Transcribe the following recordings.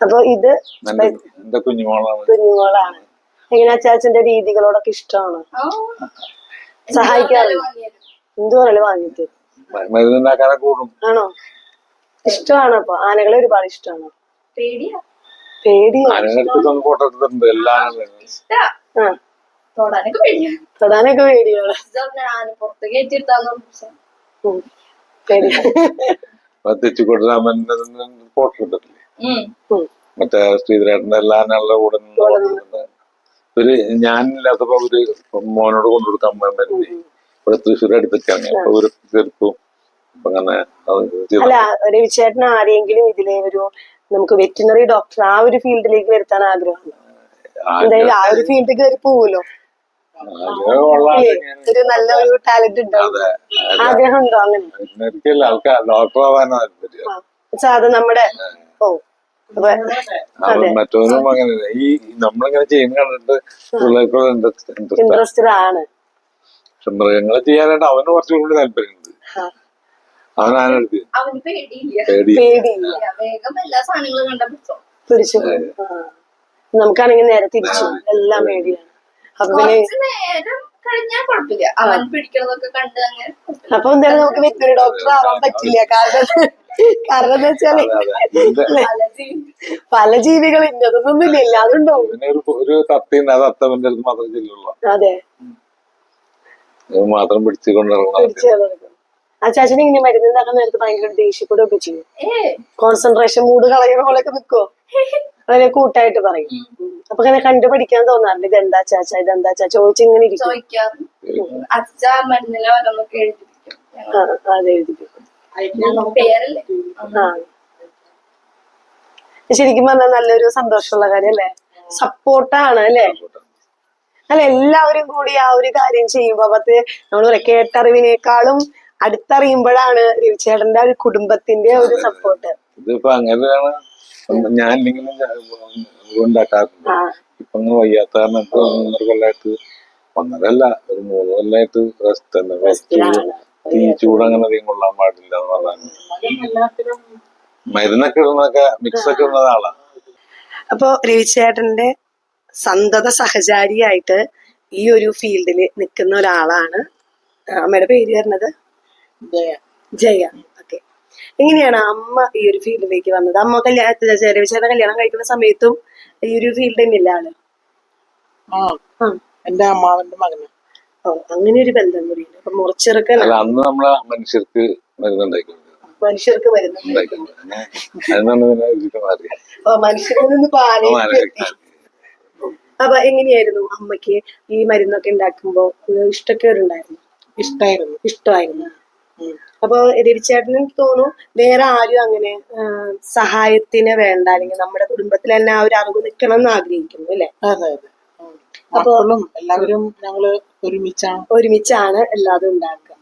അപ്പൊ ഇത് കുഞ്ഞുമോളാണ്? എങ്ങനെ അച്ചാച്ചന്റെ രീതികളോടൊക്കെ ഇഷ്ടമാണ്. സഹായിക്കാറ്? എന്തു പറയൽ വാങ്ങിട്ട് ആണോ? ഇഷ്ടമാണ് അപ്പൊ. ആനകളെ ഒരുപാട് ഇഷ്ടമാണ്. പേടിയാ. തൊടാനൊക്കെ പേടിയാണ്. പേടി. തെച്ചിക്കോട്ട് രാമന്റെ ഫോട്ടോ. മറ്റേ ശ്രീധരേട്ടന്റെ എല്ലാ ആനകളുടെ കൂടെ നിന്ന്. ഒരു ഞാനില്ലാത്തപ്പോ ഒരു മോനോട് കൊണ്ടുകൊടുക്കാൻ വേണ്ടി ഇവിടെ തൃശ്ശൂർ അടുപ്പിച്ചാണ് അപ്പൊ ഒരു തീർക്കും അങ്ങനെ. അല്ല രവിചേട്ടൻ ആരെങ്കിലും ഇതിലെ ഒരു നമുക്ക് വെറ്റിനറി ഡോക്ടർ ആ ഒരു ഫീൽഡിലേക്ക് വരുത്താൻ ആഗ്രഹമുണ്ട്? എന്തായാലും ആ ഒരു ഫീൽഡിലേക്ക് കയറി പോവുമല്ലോ ആഗ്രഹം ഉള്ള ഒരു നല്ല ഒരു ടാലന്റ് ഉണ്ടാവും ആഗ്രഹം ഉണ്ടോ അങ്ങനെ? ഡോക്ടർ ആവാനാ താല്പര്യം. നമ്മുടെ ഓ. മറ്റവനും അങ്ങനെ ഈ നമ്മളിങ്ങനെ ചെയ്യുന്ന കണ്ടിട്ട് പിള്ളേർക്കുള്ള ഇൻട്രസ്റ്റ് ഇൻട്രസ്റ്റ് ഇൻട്രസ്റ്റഡ് ആണ്. പക്ഷെ മൃഗങ്ങളെ ചെയ്യാനായിട്ട് അവന് കുറച്ചും കൂടി താല്പര്യമുണ്ട്. അവൻ ആനെടുത്ത് പിടിച്ചോ. നമുക്കാണെങ്കിൽ നേരെ തിരിച്ചു. എല്ലാം പേടിയാണ്. അപ്പൊ പിന്നെ കഴിഞ്ഞാൽ കുഴപ്പമില്ല. അവൻ പിടിക്കണതൊക്കെ കണ്ട് അങ്ങനെ കുഴപ്പമില്ല. അപ്പൊ എന്തായാലും നമുക്ക് വെറ്റിനറി ഡോക്ടർ ആവാൻ പറ്റില്ല. കാരണം കാരണം എന്താ വെച്ചാൽ പല ജീവികൾ ഇന്നതൊന്നും ഇല്ല അതുണ്ടോ ഒരു തത്തയുണ്ട് ആ തത്തവന്റെ അടുത്ത് മാത്രം ചെല്ലുള്ളൂ. അതെ. അത് മാത്രം പിടിച്ചു കൊണ്ടിറങ്ങണം തിരിച്ചു നടക്കും ആ ചാച്ചന് ഇങ്ങനെ മരുന്നുണ്ടാക്കാൻ നേരത്ത് ഭയങ്കര ദേഷ്യപ്പെടുകയൊക്കെ ചെയ്യും. കോൺസെൻട്രേഷൻ മൂഡ് കളയുന്ന പോലെയൊക്കെ നിൽക്കുവോ വളരെ കൂട്ടായിട്ട് പറയും. അപ്പൊ ഇങ്ങനെ കണ്ടുപഠിക്കാൻ തോന്നാറുണ്ട് ഇതെന്താ ചാച്ച ഇതെന്താ ചാച്ച ചോദിച്ചിങ്ങനെ ഇരിക്കും. അത് എഴുതിപ്പിക്കും. ശരിക്കും പറഞ്ഞാൽ നല്ലൊരു സന്തോഷമുള്ള കാര്യം അല്ലേ സപ്പോർട്ടാണ് അല്ലേ? അല്ല എല്ലാവരും കൂടി ആ ഒരു കാര്യം ചെയ്യുമ്പോ പത്ത് നമ്മൾ പറയാം കേട്ടറിവിനേക്കാളും അടുത്തറിയുമ്പോഴാണ് രവിചേട്ടന്റെ ആ ഒരു കുടുംബത്തിന്റെ ഒരു സപ്പോർട്ട് ഇതിപ്പോ അങ്ങനെയാണ് ഞാൻ ഇല്ലെങ്കിലും ഉണ്ടാക്കാറുണ്ട് ഇപ്പൊ വയ്യാത്ത കാരണം ഇപ്പൊ ഒന്നര കൊല്ലായിട്ട് ഒന്നരല്ല ഒരു മൂന്ന് കൊല്ലായിട്ട് റെസ്റ്റ് തന്നെ. റെസ്റ്റ് ഈ ചൂട് അങ്ങനെ അധികം കൊള്ളാൻ പാടില്ല എന്ന് പറഞ്ഞാൽ മരുന്നൊക്കെ ഇടുന്നതൊക്കെ മിക്സ് ഒക്കെ ഇടുന്നത് ആളാ. അപ്പോ രവിചേട്ടന്റെ സന്തത സഹചാരിയായിട്ട് ഈ ഒരു ഫീൽഡിൽ നിൽക്കുന്ന ഒരാളാണ്. അമ്മയുടെ പേര് പറഞ്ഞത്? ജയ. ജയ. ഓക്കെ. എങ്ങനെയാണ് അമ്മ ഈ ഒരു ഫീൽഡിലേക്ക് വന്നത്? അമ്മ കല്യാണ രവിചേട്ടൻ കല്യാണം കഴിക്കുന്ന സമയത്തും ഈ ഒരു ഫീൽഡ് തന്നെയല്ല ആൾ? എന്റെ അമ്മാവന്റെ മകന്. അങ്ങനെ ഒരു ബന്ധം കൂടിയുണ്ട് അപ്പൊ മുറിച്ചെറുക്കൽ അല്ല അന്ന് നമ്മളെ മനുഷ്യർക്ക് മരുന്നുണ്ടാക്കിയിട്ടുണ്ട് മനുഷ്യർക്ക് അപ്പൊ മനുഷ്യരിൽ നിന്ന് എത്തി അപ്പൊ എങ്ങനെയായിരുന്നു അമ്മയ്ക്ക് ഈ മരുന്നൊക്കെ ഉണ്ടാക്കുമ്പോ? ഇഷ്ടക്കേടുണ്ടായിരുന്നു? ഇഷ്ടായിരുന്നു. ഇഷ്ടമായിരുന്നു? ഉം. അപ്പൊ രവിചേട്ടന് എനിക്ക് തോന്നുന്നു വേറെ ആരും അങ്ങനെ സഹായത്തിന് വേണ്ട. അല്ലെങ്കിൽ നമ്മുടെ കുടുംബത്തിൽ തന്നെ ആ ഒരു അറിവ് നിൽക്കണം എന്ന് ആഗ്രഹിക്കുന്നു അല്ലെ? അതെ എല്ലാവരും ഞങ്ങൾ ഒരുമിച്ചാണ്. ഒരുമിച്ചാണ് എല്ലാതും ഉണ്ടാക്കുക.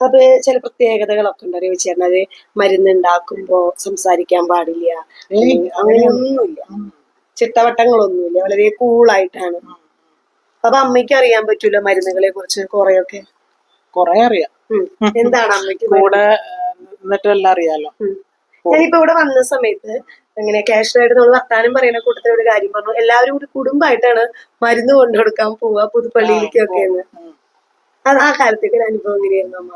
അപ്പൊ ചില പ്രത്യേകതകളൊക്കെ ഉണ്ട്. രവിചേട്ടൻ അത് മരുന്ന് ഉണ്ടാക്കുമ്പോ സംസാരിക്കാൻ പാടില്ല. അങ്ങനെയൊന്നുമില്ല. ചിട്ടവട്ടങ്ങളൊന്നുമില്ല. വളരെ കൂളായിട്ടാണ്. അപ്പൊ അമ്മയ്ക്ക് അറിയാൻ പറ്റൂല മരുന്നുകളെ കുറിച്ച് കുറെയൊക്കെ? കൊറേ അറിയാം. എന്താണ് അമ്മയ്ക്ക് കൂടെ എല്ലാം അറിയാലോ. ഞാനിപ്പോ ഇവിടെ വന്ന സമയത്ത് അങ്ങനെ കാഷ്വലായിട്ട് നമ്മൾ വർത്താനം പറയുന്ന കൂട്ടത്തിൽ ഒരു കാര്യം പറഞ്ഞു. എല്ലാവരും കൂടി കുടുംബമായിട്ടാണ് മരുന്ന് കൊണ്ടുകൊടുക്കാൻ പോവുക പുതുപ്പള്ളിയിലേക്കൊക്കെ എന്ന്. അത് ആ കാലത്തേക്ക് ഒരു അനുഭവം എങ്ങനെയായിരുന്നു അമ്മ?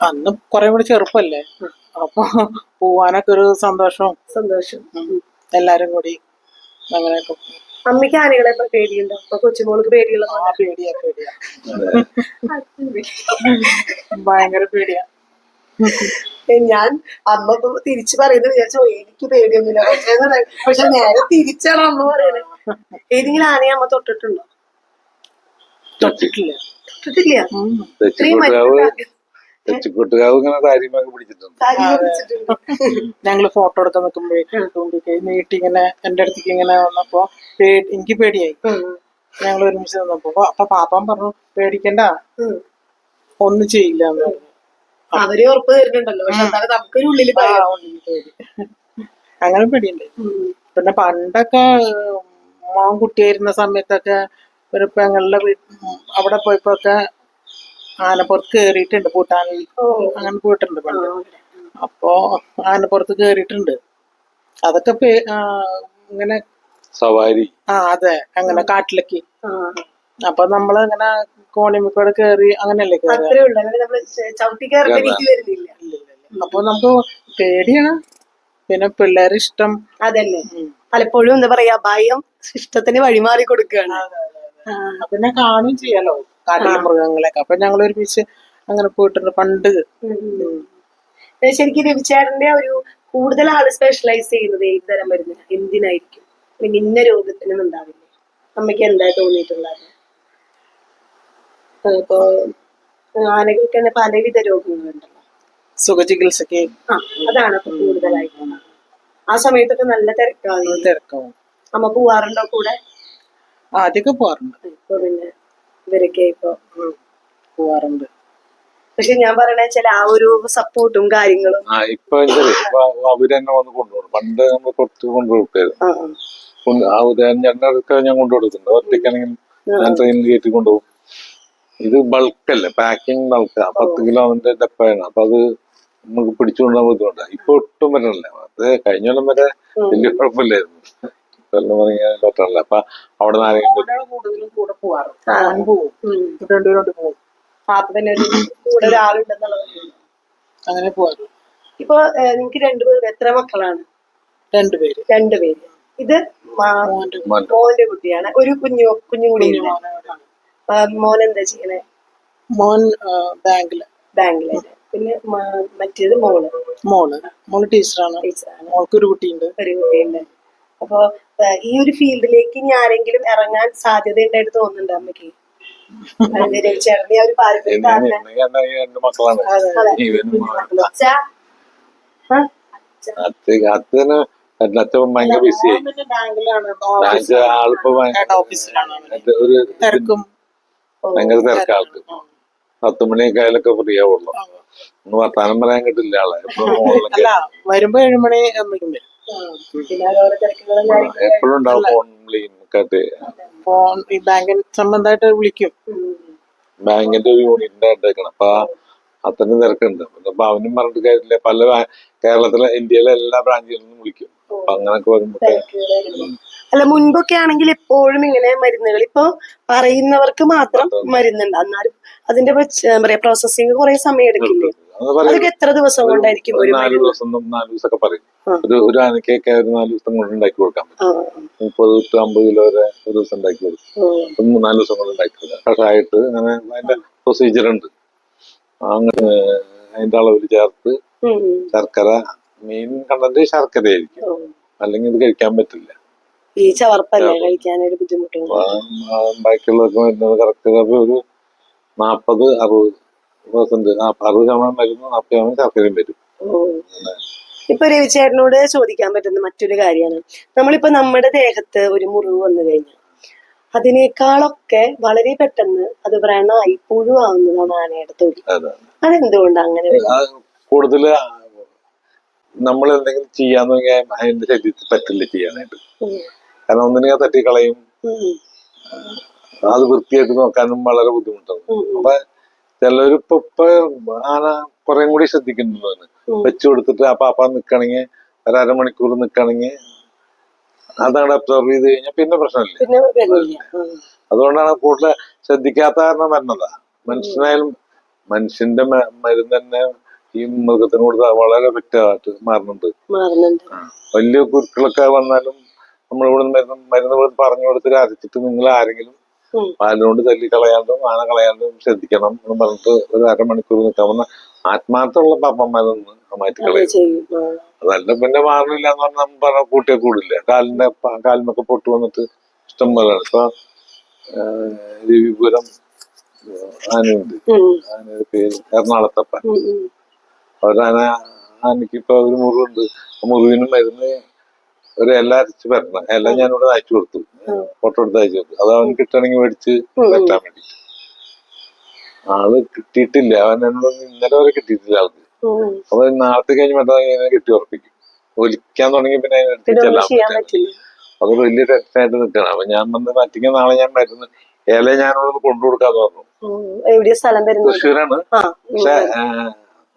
അന്ന് കൊറേ കൂടി ചെറുപ്പല്ലേ. അപ്പൊ പോവാനൊക്കെ ഒരു സന്തോഷം. സന്തോഷം. എല്ലാരും കൂടി അങ്ങനെയൊക്കെ. അമ്മയ്ക്ക് ആനകളെ ഇപ്പൊ പേടിയുണ്ടോ? അപ്പൊ കൊച്ചുമോൾക്ക് പേടിയുള്ള ആ പേടിയാ പേടിയാ. ഭയങ്കര പേടിയാ. ഞാൻ അമ്മ ഇപ്പൊ തിരിച്ചു പറയുന്നത് വിചാരിച്ചോ എനിക്ക് പേടിയൊന്നുമില്ല. പക്ഷേ പക്ഷെ നേരെ തിരിച്ചാണ് അമ്മ പറയണേ. ഏതെങ്കിലും ആനയെ അമ്മ തൊട്ടിട്ടുണ്ടോ? തൊട്ടിട്ടില്ല. തൊട്ടിട്ടില്ല. ഇത്രയും മരുന്നുണ്ടാക്കി തെച്ചിക്കോട്ടുകാവ് ഇങ്ങനെ താരിമൊക്കെ പിടിച്ചിട്ടുണ്ട്. ഞങ്ങൾ ഫോട്ടോ എടുക്കാൻ നിൽക്കുമ്പോഴേക്ക് തുമ്പിക്കൈ നീട്ടി ഇങ്ങനെ എന്റെ അടുത്തേക്ക് ഇങ്ങനെ വന്നപ്പോ എനിക്ക് പേടിയായി. ഞങ്ങൾ ഒരുമിച്ച് നിന്നപ്പോ അപ്പൊ പാപ്പൻ പറഞ്ഞു പേടിക്കണ്ട. ഒന്നും ചെയ്യില്ല. എന്ന് പറഞ്ഞു. അവർ ഉറപ്പ് തരുന്നുണ്ടല്ലോ. പക്ഷെ നമുക്കൊരു ഉള്ളിൽ അങ്ങനെ പേടിയുണ്ട്. പിന്നെ പണ്ടൊക്കെ മോൻ കുട്ടിയായിരുന്ന സമയത്തൊക്കെ ഒരു പെങ്ങളുടെ വീട്ടിൽ അവിടെ പോയപ്പോക്കെ ആനപ്പുറത്ത് കേറിയിട്ടുണ്ട് പൂട്ടാനിൽ ഓ. അങ്ങനെ പോയിട്ടുണ്ട് പണ്ട്. അപ്പോ ആനപ്പുറത്ത് കേറിയിട്ടുണ്ട്. അതൊക്കെ പേ- ഇങ്ങനെ സവാരി. ആ അതെ. അങ്ങനെ കാട്ടിലേക്ക്. അപ്പൊ നമ്മൾ ഇങ്ങനെ കോണിമിക്കോട് കേറി അങ്ങനെയല്ലേ കേറി അപ്പൊ നമുക്ക് പേടിയാണ്. പിന്നെ പിള്ളേരെ ഇഷ്ടം അതല്ലേ പലപ്പോഴും എന്താ പറയാ ഭയം ഇഷ്ടത്തിന് വഴിമാറി കൊടുക്കുകയാണ്. പിന്നെ കാണുകയും ചെയ്യാലോ? കാട്ടിലെ മൃഗങ്ങളെയൊക്കെ. അപ്പൊ ഞങ്ങൾ ഒരുമിച്ച് അങ്ങനെ പോയിട്ടുണ്ട്. പണ്ട് ശരിക്കും രവിചാരന്റെ ഒരു കൂടുതൽ ആൾ സ്പെഷ്യലൈസ് ചെയ്യുന്നത് ഏത് തരം എന്തിനായിരിക്കും? അല്ലെങ്കിൽ ഇന്ന രോഗത്തിനൊന്നും ഉണ്ടാവില്ലേ? അമ്മയ്ക്ക് എന്താ തോന്നിയിട്ടുള്ളത്? ഇപ്പോ ആനകൾക്ക് തന്നെ പലവിധ രോഗങ്ങളുണ്ടല്ലോ. സുഖചികിത്സക്ക് ചികിത്സക്ക് അതാണ് അപ്പൊ കൂടുതലായിട്ട് ആ സമയത്തൊക്കെ നല്ല തിരക്കാണ് തിരക്കാവും. അമ്മ പോവാറുണ്ടോ കൂടെ? ആദ്യമൊക്കെ പോവാറുണ്ട്. ഇപ്പൊ പിന്നെ ഇവരൊക്കെ ഇപ്പൊ പോവാറുണ്ട്. പക്ഷെ ഞാൻ പറയണ വെച്ചാൽ ആ ഒരു സപ്പോർട്ടും കാര്യങ്ങളും ആ ഇപ്പൊ എന്താ ഇപ്പൊ അവർ തന്നെ വന്ന് കൊണ്ടുപോകും. പണ്ട് നമ്മൾ കുറച്ച് കൊണ്ടുപോയിട്ടായിരുന്നു ആ, ഉദയം ഞങ്ങൾക്ക് ഞാൻ കൊണ്ടുകൊടുക്കുന്നുണ്ട് ഒറ്റയ്ക്കാണെങ്കിൽ ഞാൻ ട്രെയിനിൽ കയറ്റി കൊണ്ടുപോകും ഇത് ബൾക്കല്ലേ പാക്കിംഗ് ബൾക്ക് പത്ത് കിലോന്റെ ഡപ്പയാണ് അപ്പൊ അത് നമുക്ക് പിടിച്ചുകൊണ്ടാൻ ബുദ്ധിമുട്ടാണ് ഇപ്പൊ ഒട്ടും വരണില്ല. അത് കഴിഞ്ഞ കൊല്ലം വരെ വലിയ കുഴപ്പമില്ലായിരുന്നു. പറ്റണില്ല അപ്പൊ അവിടെ നിന്ന് ആരെങ്കിലും കൂടുതലും കൂടെ പോവാറ്. ഞാൻ പോവും. ഉം. രണ്ടുപേരോട്ട് പോവും. ആ, അപ്പൊ തന്നെ ഒരു കൂടെ ഒരാളുണ്ടെന്നുള്ളത് അങ്ങനെ പോവാറ്. ഇപ്പൊ നിങ്ങക്ക് രണ്ടുപേരും എത്ര മക്കളാണ്? രണ്ടുപേര്. രണ്ടുപേര്. ഇത് മോന്റെ മോന്റെ കുട്ടിയാണ്. ഒരു കുഞ്ഞു കുഞ്ഞു കൂടി മോൻ എന്താ ചെയ്യണേ? മോൻ ബാങ്കിൽ. ബാങ്കിൽ പിന്നെ മറ്റേത് മോൾ. മോൾ. മോൾ ടീച്ചറാണ്. ടീച്ചറാണ്. മോൾക്ക് ഒരു കുട്ടിയുണ്ട്. ഒരു കുട്ടിയുണ്ട്. അപ്പൊ ഈ ഒരു ഫീൽഡിലേക്ക് ഇനി ആരെങ്കിലും ഇറങ്ങാൻ സാധ്യത ഉണ്ടായിട്ട് തോന്നുന്നുണ്ട് അമ്മയ്ക്ക്? അച്ഛൻ? ഭയങ്കര ബിസി ആളിപ്പോ ഒരു തിരക്കാൾക്ക് പത്ത് മണിയൊക്കെ ആയാലൊക്കെ ഫ്രീ ആവുള്ളൂ. ഒന്ന് വർത്താനം പറയാൻ കിട്ടില്ല ആളെ. വരുമ്പോ ഏഴുമണി ആകുമ്പോഴേക്കും എപ്പോഴും ഉണ്ടാവും ഫോൺ ഒക്കെ ഫോൺ ഈ ബാങ്കിന് സംബന്ധമായിട്ട് വിളിക്കും ബാങ്കിന്റെ ഒരു യൂണിറ്റിന്റെ എടുക്കണം അപ്പൊ അത്രയും തിരക്കുണ്ട്. അപ്പൊ അവനും പറഞ്ഞിട്ട് കാര്യമില്ല. പല കേരളത്തിലെ ഇന്ത്യയിലെ എല്ലാ ബ്രാഞ്ചിൽ നിന്നും വിളിക്കും. അപ്പൊ അങ്ങനൊക്കെ വരുമ്പോ അല്ല മുൻപൊക്കെ ആണെങ്കിൽ എപ്പോഴും ഇങ്ങനെ മരുന്നുകൾ ഇപ്പൊ പറയുന്നവർക്ക് മാത്രം മരുന്നുണ്ട്. എന്നാലും അതിന്റെ എന്താ പറയാ പ്രോസസ്സിങ് കുറെ സമയം എടുക്കില്ലേ? അതൊക്കെ എത്ര ദിവസം കൊണ്ടായിരിക്കും ഒരു ഒരു നാല് ദിവസം നാല് ദിവസമൊക്കെ പറയും. ഒരു ഒരു ആനക്കൊക്കെ ഒരു നാല് ദിവസം കൊണ്ട് ഉണ്ടാക്കി കൊടുക്കാൻ പറ്റും. മുപ്പത് ടു അമ്പത് കിലോ വരെ ഒരു ദിവസം ഉണ്ടാക്കി കൊടുക്കും. ഒരു മൂന്നാൽ ദിവസം കൊണ്ട് ഉണ്ടാക്കി കൊടുക്കാം. കഷായിട്ട് അങ്ങനെ അതിന്റെ പ്രൊസീജിയർ ഉണ്ട്. അങ്ങനെ അതിന്റെ അളവിൽ ചേർത്ത് ശർക്കര മെയിൻ കണ്ടന്റ് ശർക്കരയായിരിക്കും. ആയിരിക്കും അല്ലെങ്കിൽ ഇത് കഴിക്കാൻ പറ്റില്ല. ഈ ചവർപ്പല്ലേ കഴിക്കാനൊരു ബുദ്ധിമുട്ടുണ്ട് അപ്പൊ ആ ബാക്കിയുള്ളതൊക്കെ വരുന്നത് കറക്റ്റ് ഒരു നാപ്പത് അറുപത് പെർസെന്റ് അറുപത് ശതമാനം മരുന്ന് നാൽപ്പത് ശതമാനം ശർക്കരയും വരും. ഇപ്പൊ രവിചേട്ടനോട് ചോദിക്കാൻ പറ്റുന്ന മറ്റൊരു കാര്യമാണ്. നമ്മളിപ്പോ നമ്മുടെ ദേഹത്ത് ഒരു മുറിവ് വന്നു കഴിഞ്ഞു അതിനേക്കാളൊക്കെ വളരെ പെട്ടെന്ന് അത് വ്രണമായി പുഴുവാകുന്നതാണ് ആനയുടെ തൊലി. അതെ അതെന്തുകൊണ്ട് അങ്ങനെ? കൂടുതൽ നമ്മൾ എന്തെങ്കിലും ചെയ്യാന്ന് അതിന്റെ ശരീരത്തിൽ പറ്റില്ല ചെയ്യാനായിട്ട്. കാരണം ഒന്നിനെ തട്ടിക്കളയും. അത് വൃത്തിയായിട്ട് നോക്കാനും വളരെ ബുദ്ധിമുട്ടാണ്. അപ്പൊ ചിലരിപ്പോ ഇപ്പൊ ആന കുറെ കൂടി ശ്രദ്ധിക്കുന്നുണ്ട്. വെച്ചു കൊടുത്തിട്ട് ആ പാപ്പ നിക്കണെങ്കിൽ ഒരു അരമണിക്കൂർ നിക്കണെങ്കിൽ അതവിടെ അബ്സോർവ് ചെയ്ത് കഴിഞ്ഞാൽ പിന്നെ പ്രശ്നമില്ല. അതുകൊണ്ടാണ് കൂടുതൽ ശ്രദ്ധിക്കാത്ത കാരണം വരുന്നതാ. മനുഷ്യനായാലും മനുഷ്യന്റെ മരുന്ന് തന്നെ ഈ മൃഗത്തിന് കൊടുത്ത വളരെ എഫക്റ്റീവ് ആയിട്ട് മാറുന്നുണ്ട്. വലിയ കുരുക്കളൊക്കെ വന്നാലും നമ്മളിവിടെ മരുന്ന് മരുന്ന് പറഞ്ഞു കൊടുത്തിട്ട് അരച്ചിട്ട് നിങ്ങൾ ആരെങ്കിലും. പാലിനോട് തല്ലി കളയാണ്ടും ആന കളയാണ്ടും ശ്രദ്ധിക്കണം എന്ന് പറഞ്ഞിട്ട് ഒരു അരമണിക്കൂർ നിൽക്കാവുന്ന ആത്മാർത്ഥമുള്ള പാപ്പന്മാരൊന്ന് മാറ്റി അത് കളയും ചെയ്യും. അതല്ല പിന്നെ മാറില്ല എന്ന് പറഞ്ഞാൽ നമ്മൾ പറഞ്ഞ കൂട്ടിയെ കൂടില്ല. കാലിന്റെ കാലിനൊക്കെ പൊട്ട് വന്നിട്ട് ഇഷ്ടം പോലെയാണ് ഇപ്പൊ രവിപുരം ആനയുണ്ട്. ആനയുടെ പേര് എറണാകുളത്തപ്പൻ. അവരാന ആനയ്ക്ക് ഇപ്പൊ ഒരു മുറിവുണ്ട്. മുറിവിന് മരുന്ന് ഒരു ഇല അരച്ച് വരണം. ഇല ഞാനിവിടെ അയച്ചു കൊടുത്തു. ഫോട്ടോ എടുത്ത് അയച്ചു കൊടുത്തു. അത് അവൻ കിട്ടണമെങ്കിൽ മേടിച്ച് പറ്റാൻ വേണ്ടി. ആൾ കിട്ടിയിട്ടില്ല. അവൻ എന്നോട് ഇന്നലെ വരെ കിട്ടിയിട്ടില്ല ആൾക്ക്. അപ്പൊ നാളത്തെ കഴിഞ്ഞ് മറ്റേ കിട്ടി ഉറപ്പിക്കും. ഒലിക്കാൻ തുടങ്ങി പിന്നെ അതിനടുത്ത് ചെല്ലാൻ പറ്റില്ല. പറ്റില്ല വലിയ ടെൻഷനായിട്ട് നിൽക്കണം അപ്പൊ ഞാൻ വന്ന് മറ്റിങ്ങനെ നാളെ ഞാൻ മരുന്ന് ഇല ഞാനോട് കൊണ്ടു കൊടുക്കാന്ന് പറഞ്ഞു തൃശ്ശൂരാണ്. പക്ഷെ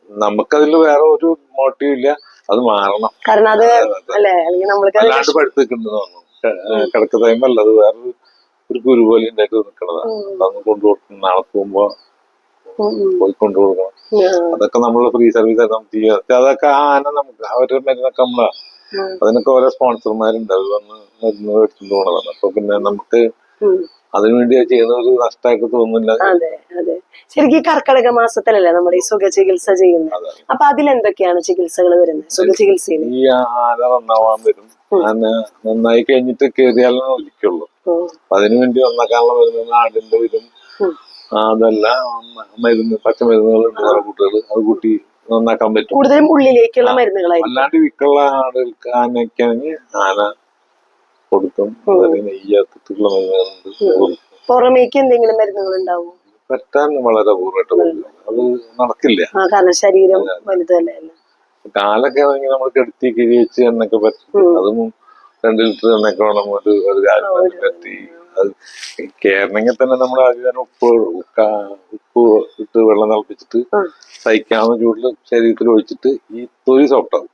നമുക്കതിൽ വേറെ ഒരു മോട്ടീവ് ഇല്ല. അത് മാറണം. കാരണം അത് അല്ലേ? അല്ലെങ്കിൽ നമ്മൾക്ക് അത് അല്ലാണ്ട് പഴുത്ത് കിടക്ക ടൈം അല്ല അത് വേറൊരു ഒരു കുരു പോലെ ഉണ്ടായിട്ട് നിൽക്കണതാണ് അതൊന്ന് കൊണ്ടു കൊടുക്കണം നാളെ പോകുമ്പോ. പോയി കൊണ്ടു കൊടുക്കണം. അതൊക്കെ നമ്മൾ ഫ്രീ സർവീസ് ആയിട്ട് നമുക്ക് ചെയ്യാം. അതൊക്കെ ആന നമുക്ക് അവരുടെ മരുന്നൊക്കെ നമ്മളാ. അതിനൊക്കെ ഓരോ സ്പോൺസർമാരുണ്ട് അത് വന്ന് മരുന്ന് മേടിച്ചുകൊണ്ട് പോണതാണ്. അപ്പൊ പിന്നെ നമുക്ക്. അതിനുവേണ്ടി അത് ചെയ്യുന്ന ഒരു നഷ്ടമായിട്ട് തോന്നുന്നില്ല. അതെ അതെ. ശരിക്കും ഈ കർക്കിടക മാസത്തിലല്ലേ നമ്മുടെ ഈ സുഖ ചികിത്സ ചെയ്യുന്നത്. അപ്പൊ അതിലെന്തൊക്കെയാണ് ചികിത്സകൾ വരുന്നത്? സുഖ ചികിത്സയിൽ ഈ ആന നന്നാവാൻ വരും. ആന നന്നായി കഴിഞ്ഞിട്ട് കയറിയാലേ ഒലിക്കുള്ളൂ. അപ്പൊ അതിനു വേണ്ടി നന്നാക്കാനുള്ള മരുന്ന് ആടിന്റെ വരും. അതല്ല മരുന്ന് പച്ചമരുന്നുകളുണ്ട് കുറെ കുട്ടികൾ അത് കൂട്ടി നന്നാക്കാൻ പറ്റും. കൂടുതലും ഉള്ളിലേക്കുള്ള മരുന്നുകളായിരിക്കും. അല്ലാണ്ട് വിക്കുള്ള ആടുകൾക്ക് ആനയ്ക്കാണെങ്കിൽ ആന കൊടുക്കും. അതിന് നെയ്യാത്തിട്ടുള്ള മരുന്നുകളുണ്ട് പുറമേക്ക് എന്തെങ്കിലും മരുന്നുകൾ ഉണ്ടാവും പറ്റാൻ വളരെ അപൂർവമായിട്ട് കൊടുക്കും അത് നടക്കില്ല. കാരണം ശരീരം വലുതല്ലേ കാലൊക്കെ ആണെങ്കിൽ നമ്മൾ കെടുത്തി കിഴി വെച്ച് എണ്ണൊക്കെ പറ്റും. അതും രണ്ട് ലിറ്റർ എന്നൊക്കെ വേണം ഒരു ഒരു അത് കേറണമെങ്കിൽ തന്നെ നമ്മൾ ആദ്യം ഉപ്പ് ഉപ്പ് ഇട്ട് വെള്ളം തിളപ്പിച്ചിട്ട്. സഹിക്കാവുന്ന ചൂടിൽ ശരീരത്തിൽ ഒഴിച്ചിട്ട് ഈ തൊലി സോട്ടാവും.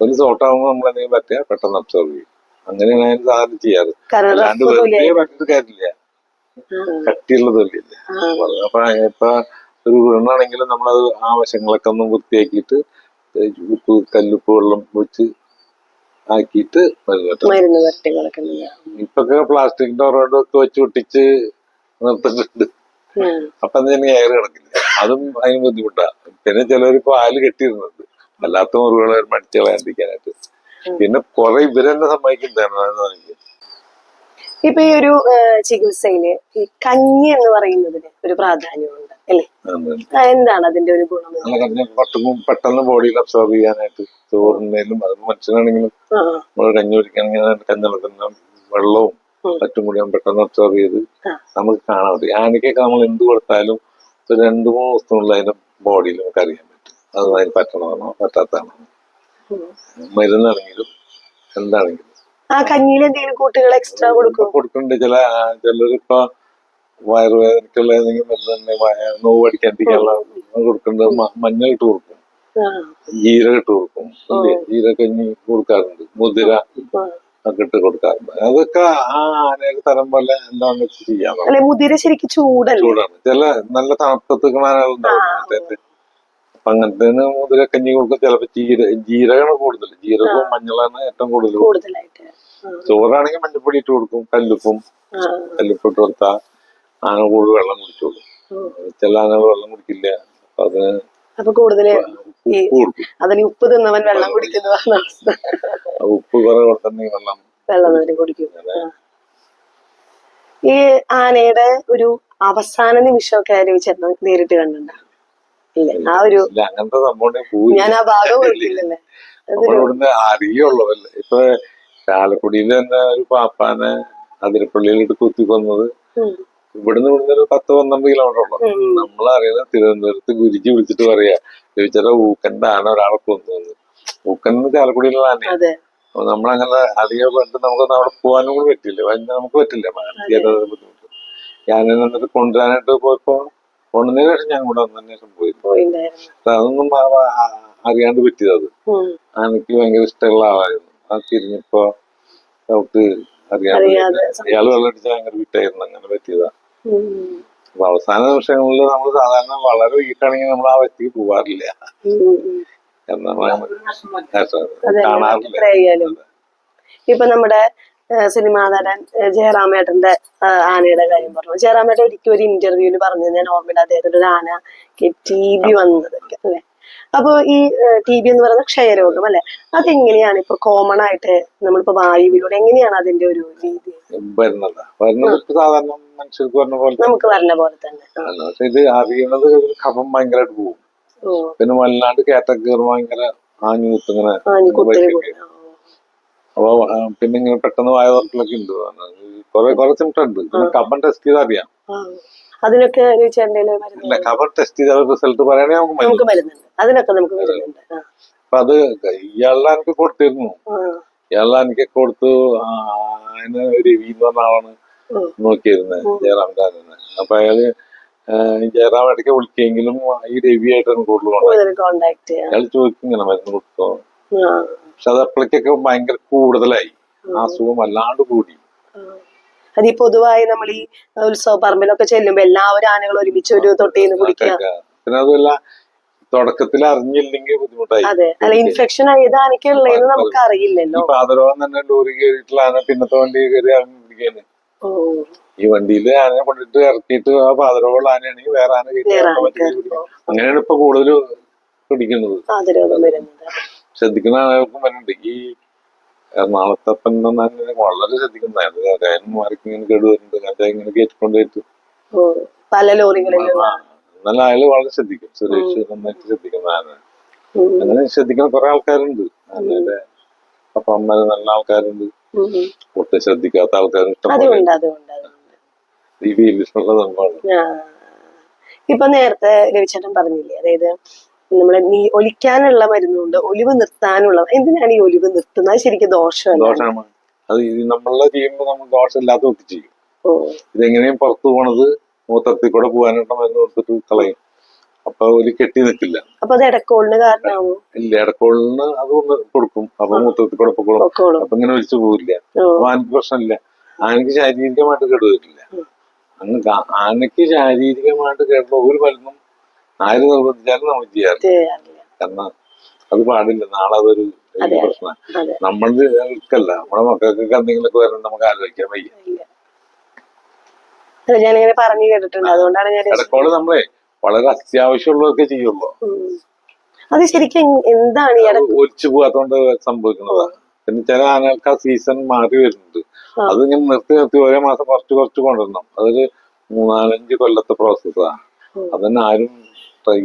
തൊലി സോട്ടാവുമ്പോ നമ്മൾ എന്തെങ്കിലും പറ്റിയാൽ പെട്ടെന്ന് അബ്സോർവ് ചെയ്യും. അങ്ങനെയാണ് ഞാൻ സാധാരണ ചെയ്യാറ്. അല്ലാണ്ട് വെറുതെ പറ്റിയിട്ട് കാര്യമില്ല. കട്ടിയുള്ള തൊലിയില്ല? അപ്പൊ ഇപ്പൊ ഒരു വീണാണെങ്കിലും നമ്മളത് ആ വശങ്ങളൊക്കെ ഒന്ന് വൃത്തിയാക്കിയിട്ട് ഉപ്പ് കല്ലുപ്പ് വെള്ളം വെച്ച് ആക്കിയിട്ട് മരുന്ന് വരട്ടികളൊക്കെ. ഇപ്പൊക്കെ പ്ലാസ്റ്റിക് ഒറോണ്ട് ഒക്കെ വെച്ച് ഒട്ടിച്ച് നിർത്തിട്ടുണ്ട്. അപ്പൊ തന്നെ എയർ കിടക്കില്ല. അതും അതിന് ബുദ്ധിമുട്ടാ. പിന്നെ ചിലർ പാൽ കെട്ടിയിരുന്നുണ്ട് അല്ലാത്ത മുറിവുകളെ മടിച്ചു കളയാണ്ടിരിക്കാനായിട്ട്. പിന്നെ കുറെ ഇവരെന്നെ സമ്മതിക്കുന്നതാണ് ഇപ്പൊ ഈ ഒരു ചികിത്സയിൽ ഈ കഞ്ഞി എന്ന് പറയുന്നതിന് ഒരു പ്രാധാന്യമുണ്ട് അല്ലേ? എന്താണ് അതിന്റെ ഒരു ഗുണം? പെട്ടെന്ന് പെട്ടെന്ന് ബോഡിയിൽ അബ്സോർബ് ചെയ്യാനായിട്ട് ചോറിനേലും അത് മനുഷ്യനാണെങ്കിലും കഞ്ഞി നമ്മൾ കഞ്ഞി കുടിക്കണമെങ്കിൽ കഞ്ഞിളക്കുന്ന വെള്ളവും. മറ്റും കൂടി പെട്ടെന്ന് അബ്സോർബ് ചെയ്ത്. നമുക്ക് കാണാൻ പറ്റും. ആനയ്ക്കൊക്കെ നമ്മൾ എന്ത് കൊടുത്താലും രണ്ടു രണ്ട് മൂന്ന് ദിവസത്തിനുള്ള അതിന്റെ ബോഡിയിൽ നമുക്ക് അറിയാൻ പറ്റും. അത് അതിന് പറ്റണമെന്നോ പറ്റാത്തതാണോ. മരുന്നാണെങ്കിലും എന്താണെങ്കിലും. ആ കഞ്ഞിയിൽ എന്തെങ്കിലും കൂട്ടുകൾ എക്സ്ട്രാ കൊടുക്കും കൊടുക്കുന്നുണ്ട്. ചില ചിലരിപ്പോ വയറുവേദനക്കുള്ള ഏതെങ്കിലും മരുന്ന് നോവ് അടിക്കാണ്ടിരിക്കാനുള്ള കൊടുക്കുന്നുണ്ട് മഞ്ഞൾ ഇട്ട് കൊടുക്കും. ജീരകം ഇട്ട് കൊടുക്കും? ജീരകഞ്ഞി കൊടുക്കാറുണ്ട്. മുതിര. ഇട്ട് കൊടുക്കാറുണ്ട്. അതൊക്കെ ആ ആനയുടെ തരം പോലെ എന്താണെന്ന് വെച്ച് ചെയ്യാൻ മുതിര ശരിക്കും ചൂടല്ലേ? ചൂടാണ്. ചില നല്ല തണുപ്പത്തുക്കണ ആനകളുണ്ടാവും അങ്ങനത്തെ അപ്പൊ അങ്ങനത്തെ മുതല കഞ്ഞി കൊടുക്കും ചിലപ്പോ ജീര ജീരകമാണ് കൂടുതൽ ജീരകവും മഞ്ഞളാണ് ഏറ്റവും കൂടുതൽ. കൂടുതലായിട്ട്. ചോറാണെങ്കിൽ മഞ്ഞപ്പൊടി ഇട്ട് കൊടുക്കും കല്ലുപ്പും കല്ലുപ്പിട്ട് കല്ലുപ്പ് ഇട്ട് കൊടുത്താൽ ആന കൂടുതൽ വെള്ളം കുടിച്ചോളും. ചില ആനകൾ വെള്ളം കുടിക്കില്ല. അപ്പൊ അതിന് അപ്പൊ അതിന് ഉപ്പ് തിന്നവൻ വെള്ളം കുടിക്കുന്നു ഉപ്പ് കുറെ കൊടുത്തിട്ടുണ്ടെങ്കിൽ വെള്ളം. വെള്ളം അതിന് കുടിക്കും. ഈ ആനയുടെ ഒരു അവസാന നിമിഷമൊക്കെ രവിചേട്ടൻ നേരിട്ട് കണ്ടിട്ടുണ്ടോ? ഇല്ല ആ ഒരു അങ്ങനത്തെ സംഭവം ഞാൻ ആ ഭാഗം ഓർക്കില്ലല്ലേ നമ്മുടെ ഇവിടുന്ന് അറിയുള്ളവല്ല ഇപ്പൊ ചാലക്കുടിയിൽ തന്നെ ഒരു പാപ്പാനെ അതിരപ്പള്ളിയിലിട്ട് കുത്തി കൊന്നത്. ഉം. ഇവിടുന്ന് ഇവിടുന്ന് ഒരു പത്ത് പന്ത്രണ്ട് കിലോമീറ്റർ ഉള്ളു. നമ്മളറിയുന്ന തിരുവനന്തപുരത്ത് ഗുരുജി വിളിച്ചിട്ട് പറയാ ചോദിച്ചാൽ ഊക്കന്റെ ആന ഒരാളെ കൊന്നു ഊക്കൻ ചാലക്കുടിയിലുള്ള ആനയാണ് അപ്പൊ നമ്മളങ്ങനെ അധികം കണ്ട് നമുക്ക് അവിടെ പോകാനും കൂടി പറ്റില്ല. നമുക്ക് പറ്റില്ല. മാനസിക ബുദ്ധിമുട്ട്. ഞാൻ എന്നിട്ട് കൊണ്ടുവരാനായിട്ട് പോയപ്പോ കൊണ്ടുവന്നതിന് ശേഷം ഞാൻ കൂടെ വന്നതിന് ശേഷം പോയി അതൊന്നും അറിയാണ്ട് പറ്റിയത്. എനിക്ക് ഭയങ്കര ഇഷ്ടമുള്ള ആളായിരുന്നു. ആ തിരിഞ്ഞപ്പോ നമുക്ക് അറിയാൻ അറിയാതെ വെള്ളടിച്ച വെള്ളം അടിച്ച ഭയങ്കര വിട്ടായിരുന്നു. അങ്ങനെ പറ്റിയതാ. അപ്പൊ അവസാന നിമിഷങ്ങളിൽ നമ്മൾ സാധാരണ വളരെ വീക്കാണെങ്കിൽ നമ്മൾ ആ വ്യക്തിക്ക് പോവാറില്ല. കാരണം കാണാറില്ല. ഇപ്പൊ നമ്മുടെ സിനിമാ നടൻ ജയറാമേട്ടന്റെ ആനയുടെ കാര്യം പറഞ്ഞു. ജയറാമേട്ടൻ ഒരിക്കലും ഒരു ഇന്റർവ്യൂവിൽ പറഞ്ഞു ഞാൻ ഓർമ്മയില്ല അദ്ദേഹത്തിന്റെ ഒരു ആന ടി ബി വന്നതൊക്കെ അല്ലെ? അപ്പൊ ഈ ടി ബി എന്ന് പറയുന്ന ക്ഷയരോഗം അല്ലെ? അതെങ്ങനെയാണ് ഇപ്പൊ കോമൺ ആയിട്ട് നമ്മളിപ്പോ വായുവിലൂടെ എങ്ങനെയാണ് അതിന്റെ ഒരു രീതി? മനുഷ്യർക്ക് പറഞ്ഞ പോലെ നമുക്ക് പറഞ്ഞ പോലെ തന്നെ. ഇത് അറിയണത് കഫം ഭയങ്കരമായിട്ട് പോകും. പിന്നെ വല്ലാണ്ട് കയറുമ്പോ ഭയങ്കര ആഞ്ഞു കുത്തിങ്ങനെ അപ്പൊ പിന്നെ ഇങ്ങനെ പെട്ടെന്ന് വായ തുറക്കലൊക്കെ ഉണ്ട്. കുറെ കൊറേ സിംറ്റം ഉണ്ട്. പിന്നെ കഫം ടെസ്റ്റ് ചെയ്ത് അറിയാം. അതിനൊക്കെ ഇല്ല കബൺ ടെസ്റ്റ് ചെയ്ത റിസൾട്ട് പറയണേ നമുക്ക് മരുന്നുണ്ട്. അതിനൊക്കെ നമുക്ക്. അപ്പൊ അത് ഇയാളെ എനിക്ക് കൊടുത്തിരുന്നു. ഇയാളെ എനിക്ക് കൊടുത്തു. അതിന് രവി എന്ന് പറഞ്ഞ ആളാണ്. നോക്കിയിരുന്നത് ജയറാം രാജന് അപ്പൊ അയാൾ ജയറാം ഇടയ്ക്ക് വിളിക്കെങ്കിലും ഈ രവിയായിട്ടാണ് കൂടുതൽ കോണ്ടാക്ട് അയാൾ ചോദിക്കും ഇങ്ങനെ മരുന്ന് കൊടുത്തോ. ആ. പക്ഷെ അത് അപ്പോഴേക്കൊക്കെ ഭയങ്കര കൂടുതലായി. ആ. അസുഖം വല്ലാണ്ട് കൂടി. അത് ഈ പൊതുവായി നമ്മൾ ഈ ഉത്സവ പറമ്പിലൊക്കെ ചെല്ലുമ്പോ എല്ലാവരും ആനകൾ ഒരുമിച്ച് ഒരു കുടിക്കുക ഒക്കെ. പിന്നെ അതുമല്ല തുടക്കത്തിൽ അറിഞ്ഞില്ലെങ്കിൽ ബുദ്ധിമുട്ടായി. അതെ. അല്ല ഇൻഫെക്ഷൻ ഏത് ആനയ്ക്കുള്ളതെന്ന് നമുക്ക് അറിയില്ലല്ലോ. പാതരോഗം തന്നെ ലോറി കയറിയിട്ടുള്ള ആന പിന്നത്തെ വണ്ടി കയറി ഇറങ്ങിയിരിക്കുകയാണ് ഈ വണ്ടിയിൽ ആനയെ കൊണ്ടിട്ട് ഇറക്കിയിട്ട് ആ പാതരോഗമുള്ള ആനയാണെങ്കിൽ വേറെ ആന കയറ്റി. അങ്ങനെയാണ് ഇപ്പൊ കൂടുതൽ പിടിക്കുന്നത്. പാതരോഗം വരുന്നത്. ശ്രദ്ധിക്കുന്ന ആളുകൾക്കും വരുന്നുണ്ട്. ഈ എറണാകുളത്തപ്പൻ പറഞ്ഞാൽ വളരെ ശ്രദ്ധിക്കുന്നതായിരുന്നു രായന്മാർക്ക് ഇങ്ങനെ കേടുവരുന്നുണ്ട് കഥ ഇങ്ങനെ കയറ്റിക്കൊണ്ടുപോയിട്ട് ഓ പല ലോറികളിലുള്ള എന്നാൽ അയാൾ വളരെ ശ്രദ്ധിക്കും. സുരേഷ് നന്നായിട്ട് ശ്രദ്ധിക്കുന്നതാണ്. അങ്ങനെ ശ്രദ്ധിക്കുന്ന കുറെ ആൾക്കാരുണ്ട്. അപ്പൊ അപ്പന്മാര് നല്ല ആൾക്കാരുണ്ട്. ഒട്ടും ശ്രദ്ധിക്കാത്ത ആൾക്കാരും ഇഷ്ടംപോലെ ഈ ഫീൽഡിലുള്ള സംഭവമാണ് ഇപ്പൊ നേരത്തെ രവിചേട്ടൻ പറഞ്ഞില്ലേ? അതായത് നമ്മളെ നീ ഒലിക്കാനുള്ള മരുന്നുണ്ട് ഒലിവ് നിർത്താനുള്ള എന്തിനാണ് ഈ ഒലിവ് നിർത്തുന്നത്? ശരിക്കും ദോഷമാണ്. അത് നമ്മളെ ചെയ്യുമ്പോൾ നമ്മൾ ദോഷമില്ലാത്ത ഒക്കെ ചെയ്യും. ഇതെങ്ങനെയും പുറത്തു പോണത് മൂത്രത്തിൽ കൂടെ പോകാനുള്ള മരുന്ന് കൊടുത്തിട്ട് കളയും. അപ്പൊ ഒരു കെട്ടി നിൽക്കില്ല. അപ്പൊ അത് ഇടക്കോളിന് കാരണമാവും? ഇല്ല ഇടക്കോളിന് അത് ഒന്ന് കൊടുക്കും. അപ്പൊ മൂത്രത്തിൽ കൂടെ പൊക്കോളും. അപ്പൊ ഇങ്ങനെ ഒലിച്ചു പോവില്ല. അപ്പൊ ആനക്ക് പ്രശ്നമില്ല. ആനക്ക് ശാരീരികമായിട്ട് കേടുവരില്ല. അങ്ങ് ആനക്ക് ശാരീരികമായിട്ട് കേടുള്ള ഒരു മരുന്നും ആര് നിർബന്ധിച്ചാലും നമ്മൾ ചെയ്യാറില്ല. കാരണം അത് പാടില്ല. നാളെ അതൊരു. പ്രശ്നമാണ്. അതെ. നമ്മൾക്കല്ല നമ്മുടെ മക്കൾക്കൊക്കെ എന്തെങ്കിലുമൊക്കെ വരണം നമുക്ക് ആലോചിക്കാൻ വയ്യ. അല്ല ഞാനിങ്ങനെ പറഞ്ഞു കേട്ടിട്ടുണ്ട്. അതുകൊണ്ടാണ് ഞാൻ ഇടക്കോൾ നമ്മളെ വളരെ അത്യാവശ്യമുള്ളതൊക്കെ ചെയ്യുള്ളൂ. അത് ശരിക്കും എന്താണ് ഒലിച്ചു പോകാത്തോണ്ട് സംഭവിക്കുന്നതാണ്. പിന്നെ ചില ആനകൾക്ക് ആ സീസൺ മാറി വരുന്നുണ്ട്. അത് ഞാൻ നിർത്തി നിർത്തി ഒരേ മാസം കുറച്ച് കുറച്ച് കൊണ്ടുവരണം. അതൊരു മൂന്നാലഞ്ച് കൊല്ലത്തെ പ്രോസസ്സാണ് അതന്നെ ആരും ട്രൈ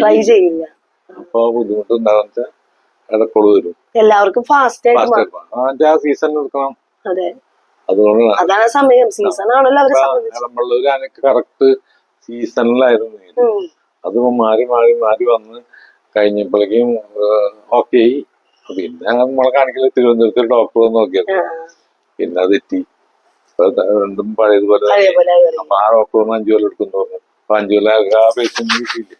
ട്രൈ ചെയ്യില്ല അപ്പൊ ബുദ്ധിമുട്ട് ഉണ്ടാകുന്ന ഇടക്കോൾ വരും. എല്ലാവർക്കും ഫാസ്റ്റ് ആയിട്ട് ആ സീസൺ എടുക്കണം. അതെ. അതുകൊണ്ടാണ് അതാണ് സമയം. സീസൺ ആണല്ലോ അവരെ കറക്റ്റ് സീസണിലായിരുന്നു. അത് മാറി മാറി മാറി വന്ന് കഴിഞ്ഞപ്പോഴേക്കും ഓക്കെ പിന്നെ നമ്മളെ കാണിക്കൽ തിരുവനന്തപുരത്ത് ഡോക്ടർ നോക്കിയത്. പിന്നെ അത് തെറ്റി. രണ്ടും പഴയതുപോലെ അപ്പൊ ആ ഡോക്ടർ അഞ്ചു കൊല്ലം എടുക്കുന്നു പറഞ്ഞു. ആ പേഷ്യന്റ് കിട്ടിയില്ല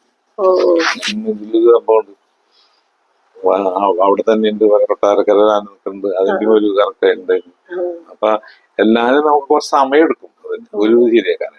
സംഭവമുണ്ട്. അവിടെ തന്നെ ഉണ്ട് കൊട്ടാരക്കര നിൽക്കുന്നുണ്ട്. അതിന്റെ ഒരു കറക്റ്റ് ഉണ്ടായിരുന്നു. അപ്പൊ എല്ലാരും നമുക്ക് കുറച്ച് സമയം എടുക്കും. ഒരു ശരിയാക്കാൻ